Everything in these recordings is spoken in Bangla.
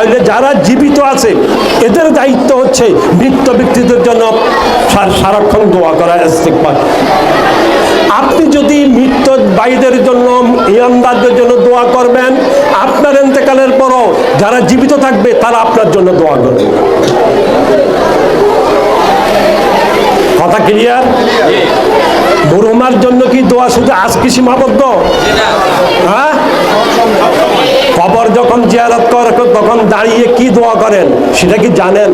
তাহলে যারা জীবিত আছে, এদের দায়িত্ব হচ্ছে মৃত ব্যক্তিদের জন্য সার- সারাক্ষণ দোয়া করা ইস্তেকবার আপনি যদি মৃত ভাইদের জন্য, ইমানদারদের জন্য দোয়া করবেন, আপনার এতেকালের পরও যারা জীবিত থাকবে, তারা আপনার জন্য দোয়া করবে। কথা ক্লিয়ার বুড়োমার জন্য কি দোয়া শুধু আজকে সীমাবদ্ধ? হ্যাঁ? কবর যখন জিয়ারত করে, তখন দাঁড়িয়ে কি দোয়া করেন সেটা কি জানেন?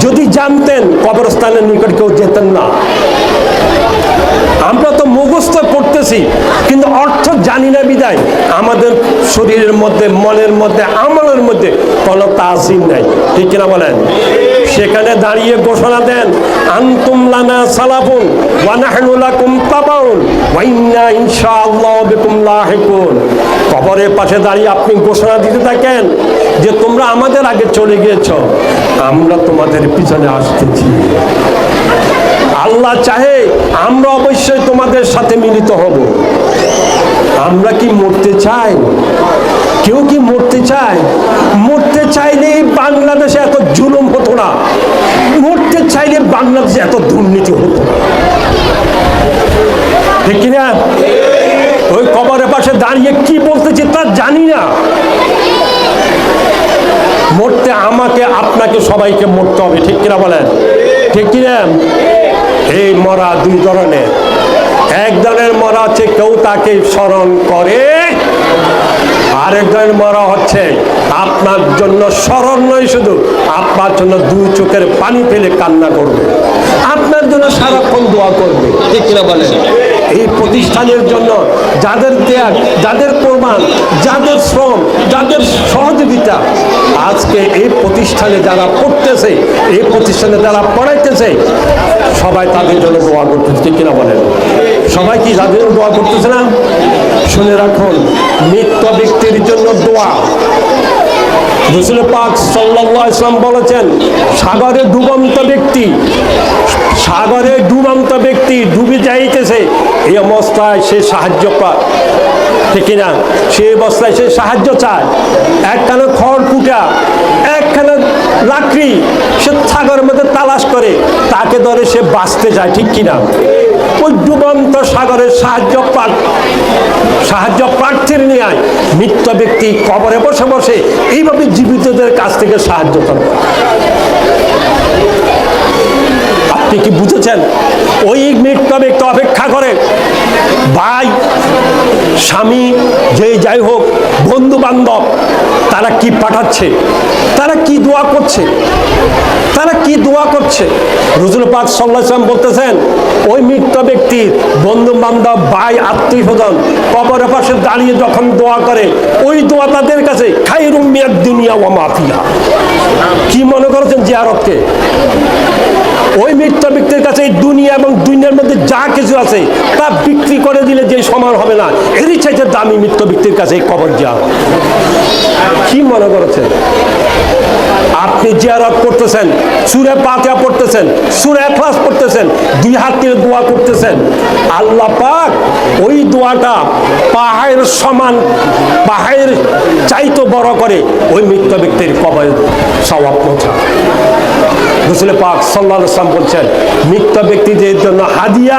যদি জানতেন কবরস্থানের নিকট কেউ যেতেন না। আমরা তো মুখস্থ পড়তেছি, কিন্তু অর্থ জানি না বিদায়। আমাদের শরীরের মধ্যে, মনের মধ্যে, আমলের মধ্যে কোনো তাসিম নাই। ঠিক কিনা বলেন? সেখানে দাঁড়িয়ে ঘোষণা দেন, আন্তুম লানা সালাফুন ওয়া নাহনু লাকুম তাবাউন ওয়া ইন্না ইনশাআল্লাহ বিকুম লাহিকুন। কবরের পাশে দাঁড়িয়ে আপনি ঘোষণা দিতে থাকেন যে তোমরা আমাদের আগে চলে গিয়েছ। আমরা তোমাদের পিছনে আসতেছি। আল্লাহ চাহে আমরা অবশ্যই তোমাদের সাথে মিলিত হব। আমরা কি মরতে চাই? কেউ কি মরতে চায়? মরতে চাইলে বাংলাদেশে এত জুলুম হতো না। মরতে চাইলে বাংলাদেশে এত দুর্নীতি হতো ঠিক কিনা ওই কবরের পাশে দাঁড়িয়ে কি বলতেছি তা জানি না। মরতে আমাকে, আপনাকে সবাইকে মরতে হবে, ঠিক কিনা বলেন? ঠিক কিনা? এই মরা দুই ধরনের। একজনের মরা হচ্ছে কেউ তাকে স্মরণ করে আরেকজনের মরা হচ্ছে আপনার জন্য স্মরণ নয় শুধু, আপনার জন্য দুই চোখের পানি ফেলে কান্না করবে। আপনার জন্য সারাক্ষণ দোয়া করবে। ঠিক না বলেন? এই প্রতিষ্ঠানের জন্য যাদের ত্যাগ, যাদের প্রমাণ, যাদের শ্রম, যাদের সহযোগিতা, আজকে এই প্রতিষ্ঠানে যারা পড়তেছে, এই প্রতিষ্ঠানে যারা পড়াইতেছে, সবাই তাদের জন্য দোয়া করতেছে কিনা বলেন? সবাই কি তাদের দোয়া করতেছে না? শুনে রাখুন মৃত ব্যক্তির জন্য দোয়া। রসুল পাক আলাইহি ইসলাম বলেছেন, সাগরে ডুবন্ত ব্যক্তি, সাগরে ডুবন্ত ব্যক্তি ডুবে যাইতেছে, এই অবস্থায় সে সাহায্য পায়। ঠিক না সেই অবস্থায় সে সাহায্য চায়। একখানা খড় কুটা, একখানা লাকড়ি সে সাগরের মধ্যে তালাশ করে, তাকে ধরে সে বাঁচতে যায়, ঠিক কিনা? ওই ডুবন্ত সাগরের সাহায্য সাহায্য প্রার্থীর নিয়ে মৃত্য ব্যক্তি কবরে বসে বসে এইভাবে জীবিতদের কাছ থেকে সাহায্য করে। আপনি কি বুঝেছেন? ওই মৃত্য ব্যক্তি অপেক্ষা করে, ভাই স্বামী যে যাই হোক বন্ধু বান্ধব তারা কি পাঠাচ্ছে? তারা কি দোয়া করছে? তারা কি দোয়া করছে? রুজুল পাক সাল্লাম বলতেছেন, ওই মৃত ব্যক্তির বন্ধু বান্ধব ভাই আত্মীয় স্বজন কবরের পাশে দাঁড়িয়ে যখন দোয়া করে, ওই দোয়া তাদের কাছে খাইরুম মিয়াদ দুনিয়া ও মাফিয়া কি মনে করেছেন জিয়ারতকে ওই মৃত ব্যক্তির কাছে এই দুনিয়া এবং দুনিয়ার মধ্যে যা কিছু আছে, তা বিক্রি করে দিলে যে সমান হবে না। এরই চাইতে দামি মৃত ব্যক্তির কাছে এই কবর যা কি মনে করেছেন? আপনি জিয়ারত করতেছেন, সুরে পাতিয়া পড়তেছেন, সুরে ক্লাস পড়তেছেন, দুই হাত দিয়ে দোয়া করতেছেন। আল্লাহ পাক ওই দোয়াটা পাহাড়ের সমান, পাহাড়ের চাইতো বড় করে, ওই মৃত ব্যক্তির কবর সওয়াব পৌঁছা রসুল পাক সাল্লাহ সাল্লাম বলছেন, মৃত ব্যক্তিদের জন্য হাদিয়া,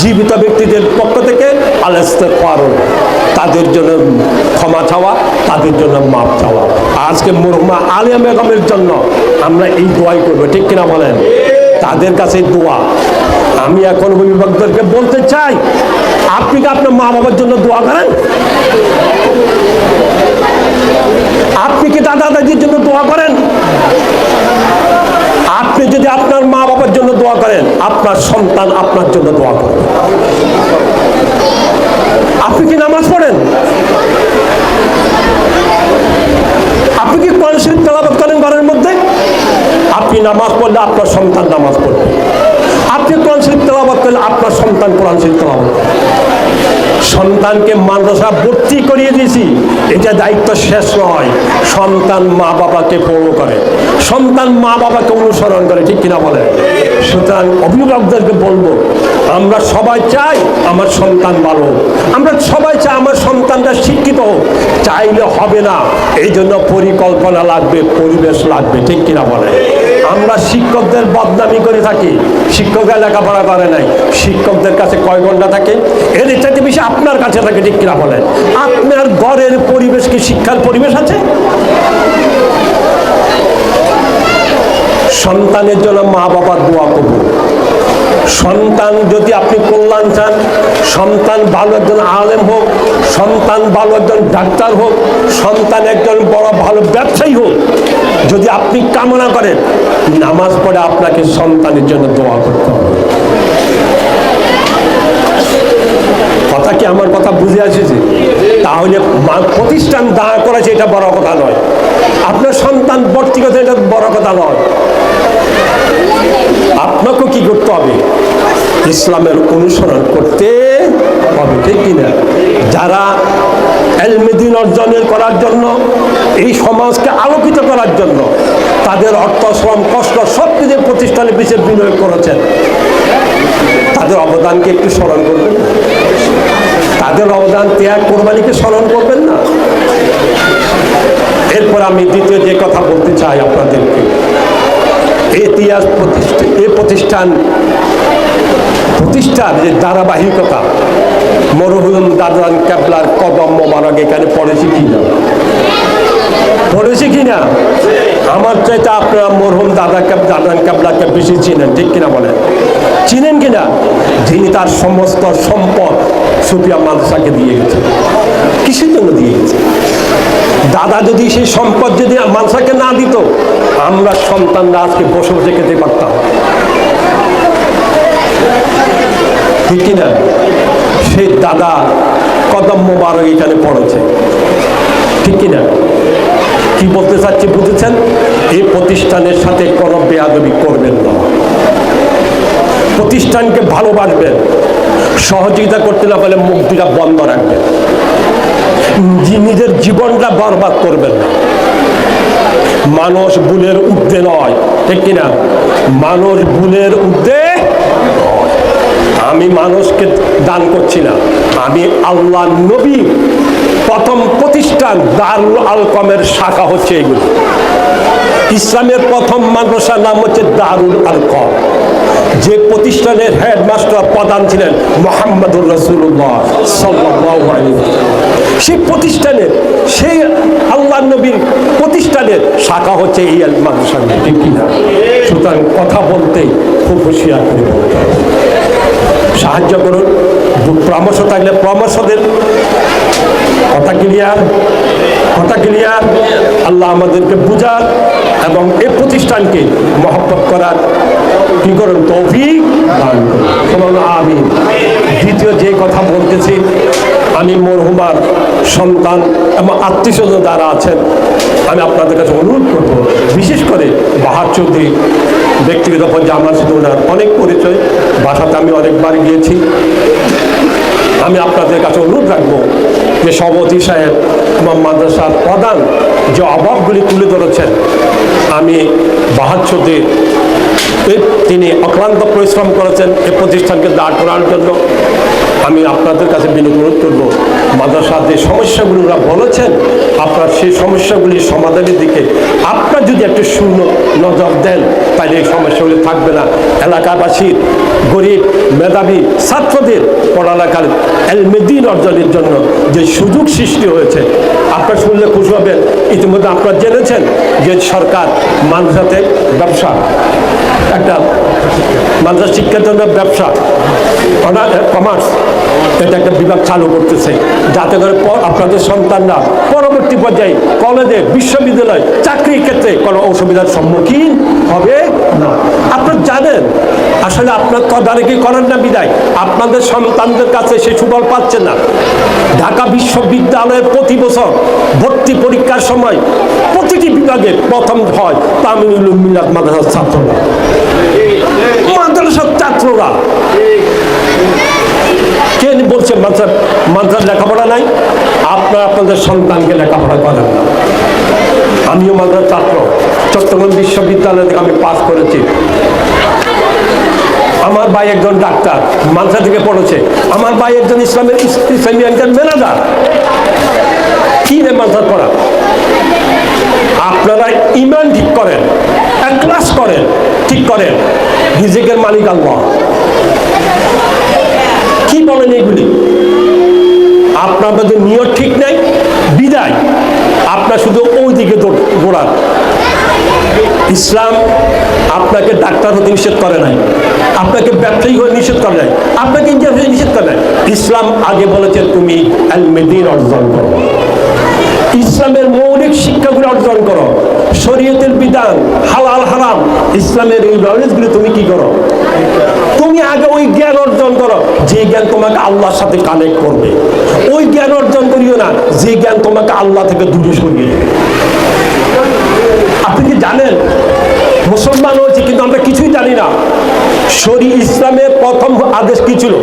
জীবিত ব্যক্তিদের পক্ষ থেকে আলাস্তে পারণ তাদের জন্য ক্ষমা চাওয়া, তাদের জন্য মাপ চাওয়া। আজকে মুরহমা আলিয়া বেগমের জন্য আমরা এই দোয়াই করব, ঠিক কিনা বলেন? তাদের কাছে দোয়া। আমি এখন অভিভাবকদেরকে বলতে চাই, আপনি কি আপনার মা বাবার জন্য দোয়া করেন? আপনি কি দাদা দাদির জন্য দোয়া করেন? আপনি যদি আপনার মা বাবার জন্য দোয়া করেন, আপনার সন্তান আপনার জন্য দোয়া করবে। আপনি কি নামাজ পড়েন? আপনি কি কোরআন শরীফ তেলাওয়াত করেন ঘরের মধ্যে? আপনি নামাজ পড়লে আপনার সন্তান নামাজ পড়বে। আপনি কোরআন শরীফ তেলাওয়াত করলে আপনার সন্তান কোরআন শরীফ তেলাওয়াত করবে। সন্তানকে মাদ্রাসা ভর্তি করিয়ে দিয়েছি। এটা দায়িত্ব শেষ নয়। সন্তান মা বাবাকে ফলো করে। সন্তান মা বাবাকে অনুসরণ করে, ঠিক কিনা বলে? সুতরাং অভিভাবকদেরকে বলব, আমরা সবাই চাই আমার সন্তান ভালো আমরা সবাই চাই আমার সন্তানটা শিক্ষিত হোক। চাইলে হবে না। এই জন্য পরিকল্পনা লাগবে, পরিবেশ লাগবে, ঠিক কিনা বলে? আমরা শিক্ষকদের বদনামি করে থাকি। শিক্ষকরা লেখাপড়া করে নাই। শিক্ষকদের কাছে কয় ঘণ্টা থাকে? এর ইত্যাদি বেশি আপনার কাছে থাকে, ঠিক কিনা বলেন? আপনার ঘরের পরিবেশ কি শিক্ষার পরিবেশ আছে? সন্তানের জন্য মা বাবার দোয়া কবুল। সন্তান যদি আপনি কল্যাণ চান, সন্তান ভালো একজন আলেম হোক, সন্তান ভালো একজন ডাক্তার হোক, সন্তান একজন বড় ভালো ব্যবসায়ী হোক, যদি আপনি কামনা করেন, নামাজ পড়ে আপনাকে সন্তানের জন্য দোয়া করতে হবে। কথা কি আমার কথা বুঝে আসেছে? তাহলে প্রতিষ্ঠান দাঁড় করেছে, এটা বড় কথা নয়। আপনার সন্তান কথা এটা বড় কথা নয়। আপনাকে ইসলামের অনুসরণ করতে হবে, ঠিক কিনা যারা এলমেদিন অর্জনের করার জন্য, এই সমাজকে আলোকিত করার জন্য, তাদের অর্থ, শ্রম, কষ্ট সব কিছু প্রতিষ্ঠানে বিশেষ বিনিয়োগ করেছেন, তাদের অবদানকে একটু স্মরণ করবেন না? তাদের অবদান ত্যাগ কোরবানিকে স্মরণ করবেন না এরপর আমি দ্বিতীয় যে কথা বলতে চাই আপনাদেরকে ইতিহাস প্রতিষ্ঠা এই প্রতিষ্ঠান প্রতিষ্ঠার যে ধারাবাহিকতা মরহুম দাদান ক্যাবলার কদম মোবারক, এখানে পড়েছি কিনা? পড়েছি কিনা? আমার চাইতে আপনারা মরহুম দাদা ক্যাব দাদান ক্যাবলাকে বেশি চিনেন, ঠিক কিনা বলেন? চিনেন কিনা? যিনি তার সমস্ত সম্পদ সুফিয়া মাদ্রাসাকে দিয়ে গেছেন কিসের জন্য দিয়ে গেছে? দাদা যদি সেই সম্পদ যদি মাদ্রাসাকে না দিত, আমরা সন্তানরা আজকে বসে বসে খেতে পারতাম। ঠিক কিনা? সেই দাদা কদম মোবারক এখানে পড়েছে। ঠিক কিনা? কি বলতে চাচ্ছি বুঝেছেন? এই প্রতিষ্ঠানের সাথে কোনো বেয়াদবি করবেন না। প্রতিষ্ঠানকে ভালোবাসবেন সহযোগিতা করতে না পারলে মুখ দুটা বন্ধ রাখবেন। নিজের জীবনটা বরবাদ করবেন না। মানুষ ভুলের ঊর্ধ্বে নয়, ঠিক কিনা? মানুষ ভুলের ঊর্ধ্বে। আমি মানুষকে দান করছি না। আমি আল্লাহ নবী প্রথম প্রতিষ্ঠান দারুল আলকমের শাখা হচ্ছে এগুলো। ইসলামের প্রথম মাদ্রাসার নাম হচ্ছে দারুল আলকম। যে প্রতিষ্ঠানের হেডমাস্টার প্রধান ছিলেন মোহাম্মদুর রসুল্লাহ সেই প্রতিষ্ঠানের, সেই আল্লাহ নবীর প্রতিষ্ঠানের শাখা হচ্ছে এই মাদ্রাসা। ঠিক কিনা? সুতরাং কথা বলতেই খুব হুঁশিয়ার করে বলতে। সাহায্য করুন। পরামর্শ থাকলে পরামর্শ দেন। কথা ক্লিয়ার কথা ক্লিয়ার আল্লাহ আমাদেরকে বুঝার এবং এই প্রতিষ্ঠানকে মহব্বত করার কি করুন, তৌফিক আমিন। দ্বিতীয় যে কথা বলতেছি, আমি মরহুমার সন্তান এবং আত্মীয় যারা আছেন আমি আপনাদের কাছে অনুরোধ করব, বিশেষ করে বাহার চৌধুরী ব্যক্তিগত পর্যায়ে আমার সাথে ওনার অনেক পরিচয়, বাসাতে আমি অনেকবার গিয়েছি। আমি আপনাদের কাছে অনুরোধ রাখব যে সভাপতি সাহেব আমার মাদ্রাসার প্রধান যে অভাবগুলি তুলে ধরেছেন, আমি বাহাচ্ছতে তিনি অক্লান্ত পরিশ্রম করেছেন এই প্রতিষ্ঠানকে দাঁড় করার জন্য। আমি আপনাদের কাছে বিনীত অনুরোধ করব মাদ্রাসার যে সমস্যাগুলি ওরা বলেছেন, আপনার সেই সমস্যাগুলির সমাধানের দিকে আপনার যদি একটু শূন্য নজর দেন, তাহলে এই সমস্যাগুলি থাকবে না। এলাকাবাসীর গরিব, মেধাবী ছাত্রদের পড়ালেখার এলমেদিন অর্জনের জন্য যে সুযোগ সৃষ্টি হয়েছে, আপনার শুনলে খুশি হবেন। ইতিমধ্যে আপনারা জেনেছেন যে সরকার মাদ্রাসাতে ব্যবসা, একটা মাদ্রাসা শিক্ষার জন্য ব্যবসা কমার্স এটা একটা বিভাগ চালু করতেছে। যাতে করে আপনাদের সন্তানরা পরবর্তী পর্যায়ে কলেজে বিশ্ববিদ্যালয়, চাকরির ক্ষেত্রে কোনো অসুবিধার সম্মুখীন হবে না। আপনারা জানেন, আসলে আপনার তদারকি করেন না বিদায় আপনাদের সন্তানদের কাছে সে সুফল পাচ্ছে না। ঢাকা বিশ্ববিদ্যালয়ে প্রতি বছর ভর্তি পরীক্ষার সময় প্রতিটি বিভাগে প্রথম হয় তামিল মিলাদ মাদ্রাসার ছাত্ররা। মাদ্রাসার কে বলছে মাদ্রাসা মাদ্রাসার লেখাপড়া নাই? আপনারা আপনাদের সন্তানকে লেখাপড়া করেন না। আমিও মাদ্রাসার ছাত্র। চট্টগ্রাম বিশ্ববিদ্যালয় থেকে আমি পাস করেছি। আমার ভাই একজন ডাক্তার, মাদ্রাসা থেকে পড়েছে। আমার ভাই একজন ইসলামের ইসলামী একজন ম্যানেজার। কি রে মাদ্রাসা পড়া? আপনারা ইমান ঠিক করেন ক্লাস করেন, ঠিক করেন। রিজিকের মালিক আল্লাহ। কি বলেন এগুলি আপনার মধ্যে নিয়ত ঠিক নেই, বিদায়। আপনার শুধু ওই দিকে দৌড়- দৌড়ান। ইসলাম আপনাকে ডাক্তার হতে নিষেধ করে নাই। আপনাকে ব্যবসায়ী হয়ে নিষেধ করে নাই। আপনাকে ইঞ্জিনিয়ার নিষেধ করে নাই। ইসলাম আগে বলেছে, তুমি আলমেদিন অর্জন করো। ইসলামের মৌলিক শিক্ষাগুলো অর্জন করো। শরীয়তের বিধান, হালাল, হারাম। ইসলামের এই নলেজগুলো তুমি কি করো? তুমি আগে ওই জ্ঞান অর্জন করো। যে জ্ঞান তোমাকে আল্লাহর সাথে কানেক্ট করবে, ওই জ্ঞান অর্জন করিও না, যে জ্ঞান তোমাকে আল্লাহ থেকে দূরে সরিয়ে আপনি কি জানেন? মুসলমান হয়েছে কিন্তু আমরা কিছুই জানি না। শরী ইসলামের প্রথম আদেশ কি ছিল?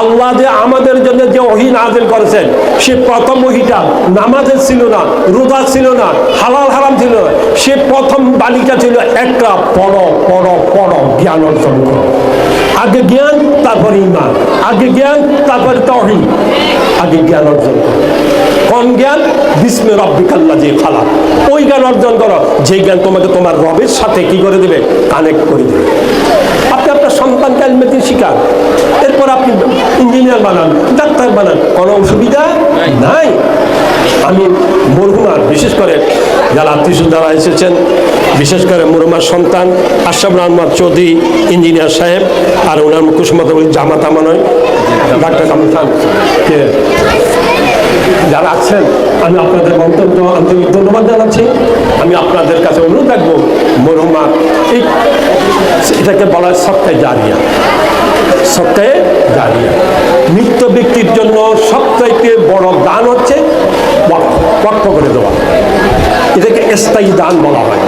আল্লাহ যে আমাদের জন্য যে ওহি নাজিল করেছেন, সে প্রথম ওহিটা নামাজের ছিল না, রোজা ছিল না, হালাল হারাম ছিল না, সে প্রথম বালিকা ছিল একটা পড় পড় পড়, জ্ঞান অর্জন করো। আগে জ্ঞান, তারপরে ইমান। আগে জ্ঞান, তারপরে তহিন আগে জ্ঞান অর্জন করো। কোন জ্ঞান? বিস্মে রব্বিকাল্লা যে খালা ওই জ্ঞান অর্জন করো। যে জ্ঞান তোমাকে তোমার রবের সাথে কি করে দেবে? কানেক্ট করে দেবে। আপনি আপনার সন্তানকে আলমেদিন শিখান। এরপর আপনি ইঞ্জিনিয়ার বানান, ডাক্তার বানান। কোনো অসুবিধা নাই। আমি মরহুমার বিশেষ করে যারা আত্মীয় যারা এসেছেন, বিশেষ করে মরহুমার সন্তান আশরাফ রহমান চৌধুরী, ইঞ্জিনিয়ার সাহেব, আর ওনার কুসুমত জামাত আমানয়, ডাক্তার কামরুল খান যারা আছেন, আমি আপনাদের মন্তব্য আন্তরিক ধন্যবাদ জানাচ্ছি। আমি আপনাদের কাছে অনুরোধ রাখব, মরহুমা, এই এটাকে বলা হয় সপ্তাহে জারিয়া। সপ্তাহে জারিয়া। মৃত ব্যক্তির জন্য সবচাইতে বড় দান হচ্ছে ওয়াকফ করে দেওয়া। এটাকে স্থায়ী দান বলা হয়।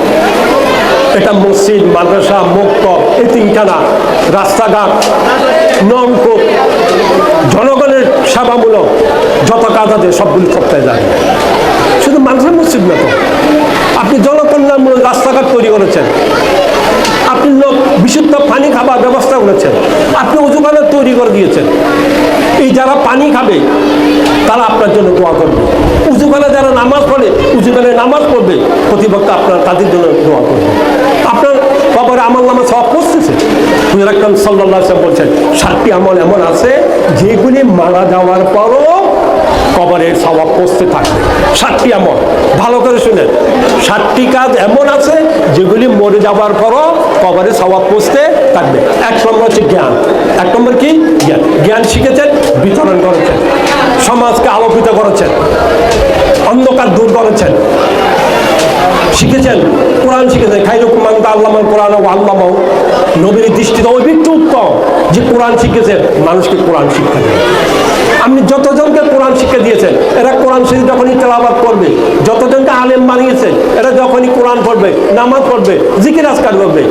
এটা মসজিদ, মাদ্রাসা মুক্ত এতিমখানা রাস্তাঘাট নলকূপ জনগণের সেবামূলক যত কাজ আছে সবগুলি সপ্তাহে যায়। শুধু মানুষের মসজিদ না তো। আপনি জনকল্যাণমূলক রাস্তাঘাট তৈরি করেছেন। আপনি লোক বিশুদ্ধ পানি খাবার ব্যবস্থা করেছেন। আপনি উজুখানা তৈরি করে দিয়েছেন। এই যারা পানি খাবে, তারা আপনার জন্য দোয়া করবে। উজুখানা যারা নামাজ পড়ে উজুখানে নামাজ পড়বে প্রতিপক্ষ আপনার তাদের জন্য দোয়া করবে। আপনার কবরে আমার নামা সব পড়তেছে হুজুর আকরাম আলাইহি বলছেন, সাতটি আমল এমন আছে যেগুলি মারা যাওয়ার পরও কবরের স্বভাব পৌঁছতে থাকবে। সাতটি আমল। ভালো করে শুনেন। সাতটি কাজ এমন আছে যেগুলি মরে যাওয়ার পরও কবরের স্বভাব পৌঁছতে থাকবে। এক নম্বর হচ্ছে জ্ঞান। এক নম্বর কি? জ্ঞান। জ্ঞান শিখেছেন, বিতরণ করেছেন। সমাজকে আলোকিত করেছেন। অন্ধকার দূর করেছেন। শিখেছেন? কোরআন শিখেছেন। খাইরুকুম মান তাআল্লামাল কোরআন ও আল্লামাহু নবীর দৃষ্টিতে ওই ব্যক্তি উত্তম যে কোরআন শিখেছেন, মানুষকে কোরআন শিক্ষা দেয় আপনি যতজনকে কোরআন শিক্ষা দিয়েছেন, এরা কোরআন শরীফ যখনই তেলাবাদ করবে, যতজনকে আলেম বানিয়েছেন, এরা যখনই কোরআন পড়বে, নামাজ পড়বে, জিকির আজকার করবে।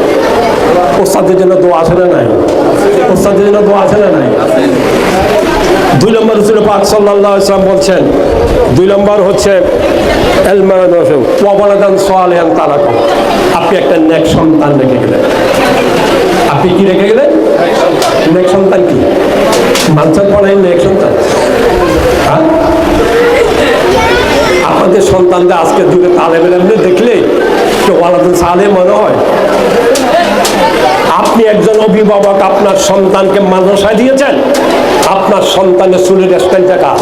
ওস্তাদের জন্য দোয়া আছে না নাই? ওস্তাদের জন্য দোয়া আছে না নাই? দুই নম্বর রসুল পাক সাল্লাল্লাহু আলাইহি ওয়াসাল্লাম বলছেন, দুই নম্বর হচ্ছে আপনি একটা নেক সন্তান রেখে গেলেন। আপনি কি রেখে গেলেন? নেক সন্তান কি? মানসার পড়াই নেক সন্তান। হ্যাঁ? আপনাদের সন্তানদের আজকে যুগে তালেবের এমনি দেখলে তো ওয়ালাদুল সালে মনে হয়। আপনি একজন অভিভাবক, আপনার সন্তানকে মাদ্রাসায় দিয়েছেন। আপনার সন্তানের চুলের স্টাইল দেখা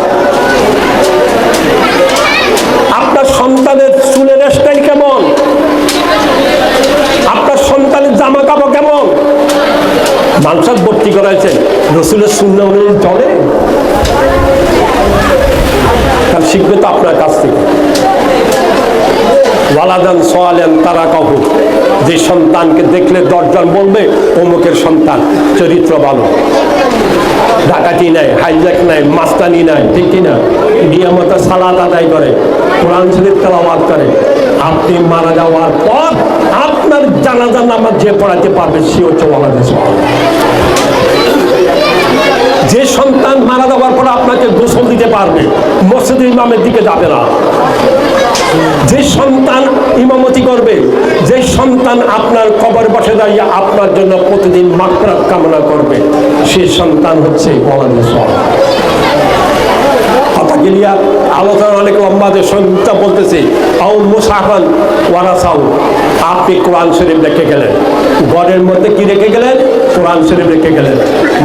আপনার সন্তানের চুলের স্টাইল কেমন? আপনার সন্তানের জামা কাপড় কেমন? মাংসাদ ভর্তি করাইছেন। রসুলের শূন্য অনুযায়ী চলে। তার শিখবে তো আপনার কাছ থেকে। ওয়ালাদান সোয়ালেন তারা কহু যে সন্তানকে দেখলে দশজন বলবে, অমুকের সন্তান চরিত্র ভালো। ডাকাতি নাই হাইজ্যাক নাই, মাস্তানি নাই ঠিক কিনা নিয়মত সালাদ আদায় করে, কোরআন শরীফ তেলাওয়াত করে। আপনি মারা যাওয়ার পর আপনার জানাজার নামাজ যে পড়াতে পারবে, সে হচ্ছে সোয়াল যে সন্তান মারা যাওয়ার পর আপনাকে গোসল দিতে পারবে মসজিদ ইমামের দিকে যাবে না। যে সন্তান ইমামতি করবে, যে সন্তান আপনার কবর বসে দাঁড়িয়ে আপনার জন্য প্রতিদিন মাত্রা কামনা করবে, সে সন্তান হচ্ছে সাহেব কথা আলোচনা আউ আপনি কোরআন শরীফ রেখে গেলেন। ঘরের মধ্যে কি রেখে গেলেন? কোরআন শরীফ রেখে গেলেন,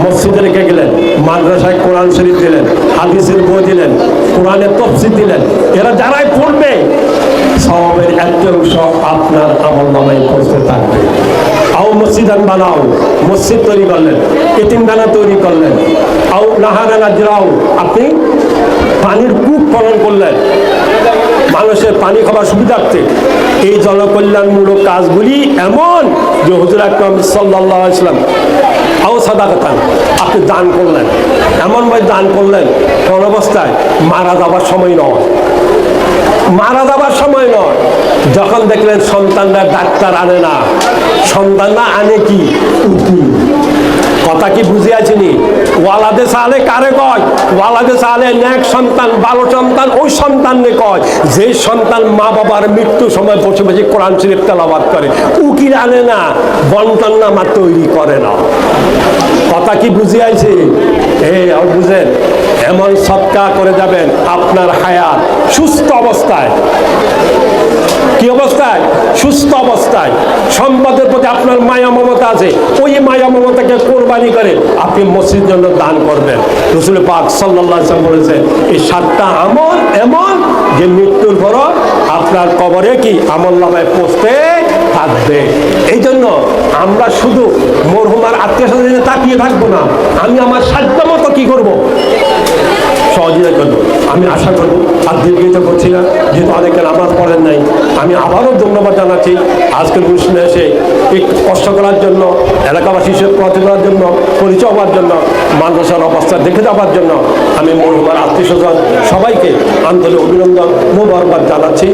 মসজিদে রেখে গেলেন, মাদ্রাসায় কোরআন শরীফ দিলেন, হাদিসের বই দিলেন কোরআনের তফসিল দিলেন। এরা যারাই পড়বে, সবের একটা অংশ আপনার আমল নামায় পৌঁছতে থাকবে। আও মসজিদান বানাও, মসজিদ তৈরি করলেন, এতিমখানা তৈরি করলেন। আও নাহারা নাজরাও আপনি পানির কূপ খনন করলেন। মানুষের পানি খাবার সুবিধার্থে এই জনকল্যাণমূলক কাজগুলি এমন যে হজুর আকরম সাল্লাহ ইসলাম আও সাদাকাতান, আপনি দান করলেন। এমনভাবে দান করলেন, কোন অবস্থায় মারা যাবার সময় নয়। মারা যাবার সময় নয়। যখন দেখলেন সন্তানরা ডাক্তার আনে না, সন্তানরা আনে কি? উকিল। কথা কি বুঝিয়াছিনি? ওয়ালাদে সালে কারে কয়? ওয়ালাদে সালে ন্যাক সন্তান, ভালো সন্তান, ওই সন্তানকে কয়, যে সন্তান মা বাবার মৃত্যু সময় বসে বসে কোরআন শরীফ তেলাবাদ করে উকিল আনে না? বন্টন নামা তৈরি করে না। কথা কি বুঝিয়াছি এ আর বুঝেন, এমন সৎকা করে যাবেন, আপনার হায়াত সুস্থ অবস্থায়। কি অবস্থায়? সুস্থ অবস্থায়। সম্পদের প্রতি আপনার মায়া মমতা আছে। ওই মায়া মমতাকে কোরবানি করে আপনি মসজিদ জন্য দান করবেন। রসুল পাক সাল্লাহ বলেছেন, এই সাতটা আমল এমন যে মৃত্যুর পর আপনার কবরে কি আমল নামায় পৌঁছতে থাকবে? এই জন্য আমরা শুধু মরহুমার আত্মীয় স্বজনে তাকিয়ে থাকব না। আমি আমার সাধ্য মতো কি করব? সহযোগিতা করব। আমি আশা করব, আর দীর্ঘিত করছি না, যেহেতু অনেকে নামাজ পড়েন নাই। আমি আবারও ধন্যবাদ জানাচ্ছি আজকের অনুষ্ঠানে এসে একটু কষ্ট করার জন্য এলাকাবাসী প্রতি করার জন্য, পরিচয় হওয়ার জন্য, মাদ্রাসার অবস্থা দেখে যাওয়ার জন্য আমি মরহুমার আত্মীয় স্বজন সবাইকে আন্তরিক অভিনন্দন, মোবারকবাদ জানাচ্ছি।